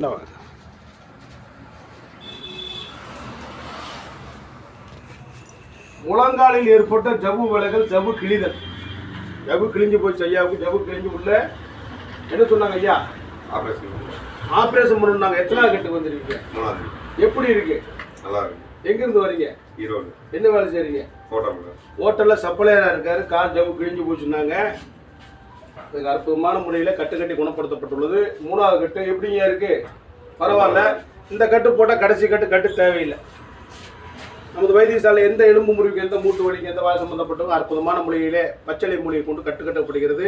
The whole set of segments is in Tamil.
வாங்க முழங்காலில் ஏற்பட்ட ஜவ்வு விலகல் ஜவ்வு கிழிதல். ஜவ்வு கிழிஞ்சு போச்சு ஐயாவுக்கு ஜவ்வு கிழிஞ்சு உள்ள. என்ன சொன்னாங்க ஐயா? ஆப்ரேஷன் ஆபரேஷன் பண்ணாங்க எத்தனை கட்டுக்கு வந்திருக்கீங்க? மூணாவது. எப்படி இருக்கு? நல்லா இருக்கு எங்கிருந்து வரீங்க? ஈரோடு. என்ன வேலை செய்றீங்க? கோட்டை ஹோட்டல்ல சப்ளையரா இருக்காரு. கால் ஜவ்வு கிழிஞ்சு போச்சுன்னாங்க. இதுக்கு அற்புதமான முறையில் கட்டு கட்டி குணப்படுத்தப்பட்டுள்ளது. மூணாவது கட்டு எப்படிங்க இருக்கு? பரவாயில்ல. இந்த கட்டு போட்டால் கடைசி கட்டு கட்டு தேவையில்லை. நமது வைத்தியசாலை எந்த எலும்பு முறிவுக்கு எந்த மூட்டு வலிக்கு எந்த வாய் சம்பந்தப்பட்டவங்க அற்புதமான மொழியிலே பச்சளை மொழியை கொண்டு கட்டு கட்டப்படுகிறது.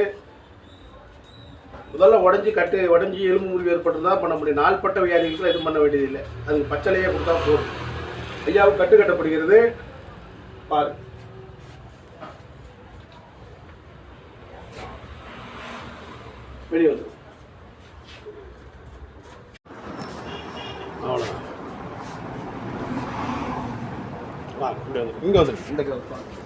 முதல்ல உடஞ்சி கட்டு உடஞ்சி எலும்பு முறிவு ஏற்பட்டிருந்தால் பண்ண முடியும். நாள்பட்ட வியாதிகளுக்கு எதுவும் பண்ண வேண்டியதில்லை. அதுக்கு பச்சளையே கொடுத்தா போதும். ஐயாவுக்கு கட்டு கட்டப்படுகிறது. பாரு வெளியே வந்துடும் அவ்வளோதான் வாங்க இப்படி வந்துடும் இங்கே வந்துடும் இந்த கிலோ வாங்க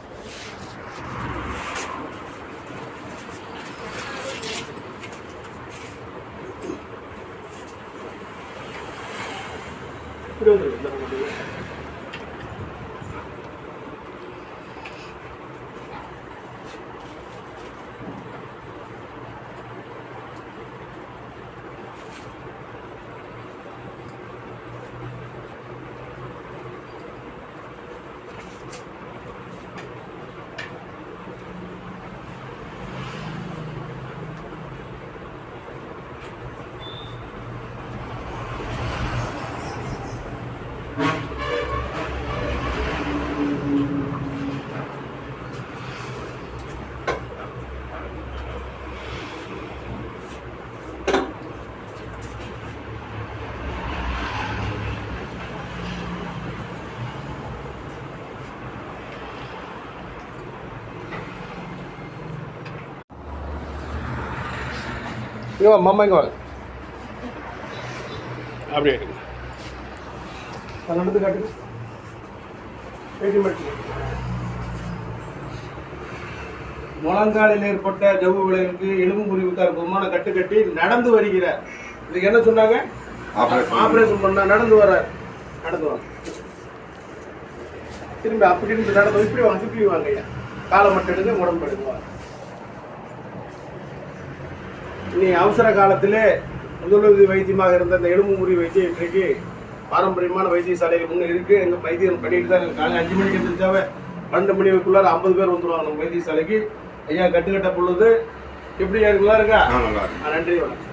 இப்படி வந்துடும் இந்த இங்கே வா மாமா இங்கே வாங்க அப்படியே. காட்டுங்க பண்ணிட்டு முழங்காலில் ஏற்பட்ட ஜவ்வு விலகுக்கு எலும்பு முறிவுக்கு அற்புதமான கட்டு கட்டி நடந்து வருகிறார். இதுக்கு என்ன சொன்னாங்க? ஆப்ரேஷன் பண்ணா நடந்து வர்றார் நடந்து வாங்க திரும்பி அப்படி இருந்து நடந்து இப்படி வாங்க இப்படி வாங்க ஐயா. காலை மட்டும் எடுங்க உடம்பு எடுங்க. வாங்க. இனி அவசர காலத்திலே முதலுதவி வைத்தியமாக இருந்த அந்த எலும்பு முறி வைத்தியம் இன்றைக்கு பாரம்பரியமான வைத்தியசாலைகள் முன்னே இருக்கு. எங்க வைத்தியம் பண்ணிட்டு தான். காலையில் அஞ்சு மணிக்கு எந்திரிச்சாவே பன்னெண்டு மணிக்குள்ளார ஐம்பது பேர் வந்துருவாங்க நம்ம வைத்தியசாலைக்கு. ஐயா கட்டுக்கட்ட பொழுது எப்படி நல்லா இருக்கு? நன்றி வணக்கம்.